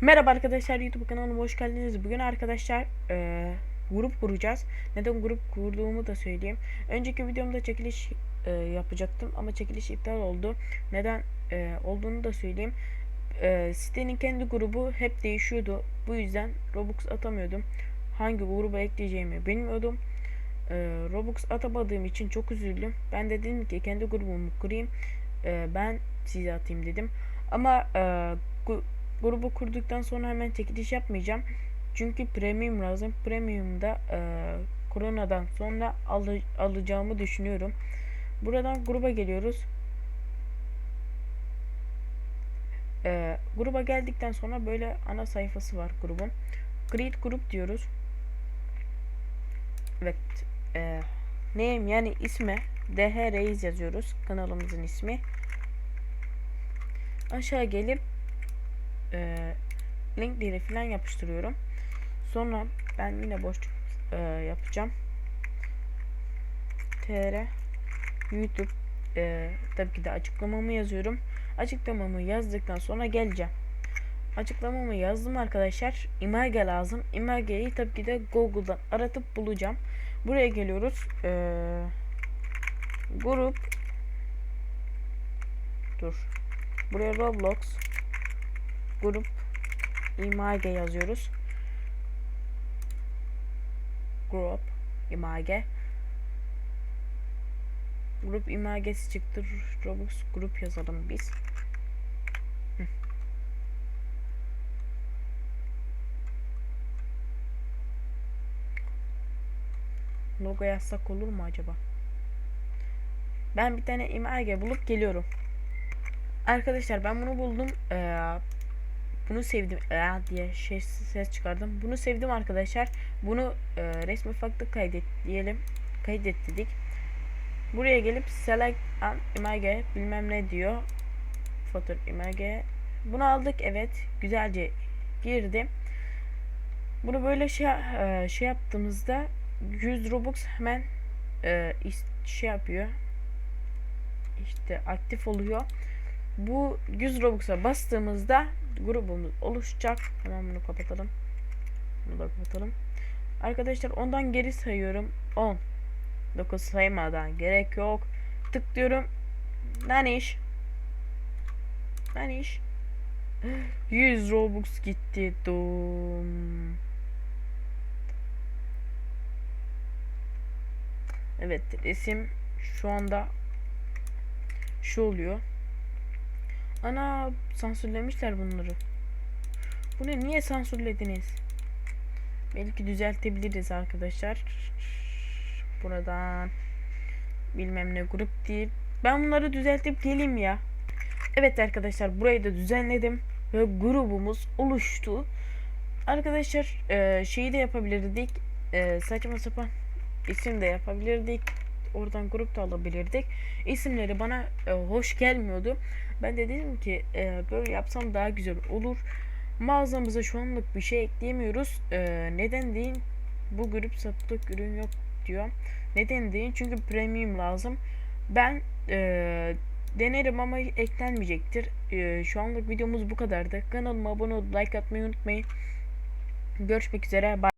Merhaba arkadaşlar YouTube kanalıma hoş geldiniz. Bugün arkadaşlar e, grup kuracağız. Neden grup kurduğumu da söyleyeyim. Önceki videomda çekiliş e, yapacaktım ama çekiliş iptal oldu. Neden e, olduğunu da söyleyeyim. E, sitenin kendi grubu hep değişiyordu. Bu yüzden Robux atamıyordum. Hangi gruba ekleyeceğimi bilmiyordum. E, Robux atamadığım için çok üzüldüm. Ben de dedim ki kendi grubumu kurayım. E, ben size atayım dedim. Ama e, grubu kurduktan sonra hemen çekiliş yapmayacağım. Çünkü premium lazım. Premium'da e, koronadan sonra alı- alacağımı düşünüyorum. Buradan gruba geliyoruz. E, gruba geldikten sonra böyle ana sayfası var grubun. Create grup diyoruz. Evet. E, name yani isme DH Reis yazıyoruz. Kanalımızın ismi. Aşağı gelip e, linkleri falan yapıştırıyorum. Sonra ben yine boş e, yapacağım. TR YouTube e, tabii ki de açıklamamı yazıyorum. Açıklamamı yazdıktan sonra geleceğim. Açıklamamı yazdım arkadaşlar. Image lazım. Image'yi tabii ki de Google'dan aratıp bulacağım. Buraya geliyoruz. E, grup dur. Buraya Roblox grup image yazıyoruz. Grup image grup imagesi çıktı. Roblox grup yazalım biz. Logo yazsak olur mu acaba? Ben bir tane image bulup geliyorum. Arkadaşlar ben bunu buldum. Ee, bunu sevdim Aa, diye şey ses çıkardım. Bunu sevdim arkadaşlar. Bunu e, resmi farklı kaydet diyelim. Kaydet dedik. Buraya gelip select an image bilmem ne diyor. Foto image. Bunu aldık evet. Güzelce girdim. Bunu böyle şey e, şey yaptığımızda 100 Robux hemen e, şey yapıyor. İşte aktif oluyor. Bu 100 Robux'a bastığımızda grubumuz oluşacak. Hemen bunu kapatalım. Bunu da kapatalım. Arkadaşlar ondan geri sayıyorum. 10. 9 saymadan gerek yok. Tıklıyorum. Lan iş. 100 Robux gitti. Dum. Evet resim şu anda şu oluyor. Ana sansürlemişler bunları. Bu ne? Niye sansürlediniz? Belki düzeltebiliriz arkadaşlar. Buradan bilmem ne grup değil. Ben bunları düzeltip geleyim ya. Evet arkadaşlar burayı da düzenledim ve grubumuz oluştu. Arkadaşlar e, şeyi de yapabilirdik. E, saçma sapan isim de yapabilirdik. Oradan grup da alabilirdik. İsimleri bana e, hoş gelmiyordu. Ben de dedim ki e, böyle yapsam daha güzel olur. Mağazamıza şu anlık bir şey ekleyemiyoruz. E, neden deyin? Bu grup satılık ürün yok diyor. Neden deyin? Çünkü premium lazım. Ben e, denerim ama eklenmeyecektir. E, şu anlık videomuz bu kadardı. Kanalıma abone olup like atmayı unutmayın. Görüşmek üzere. Bye.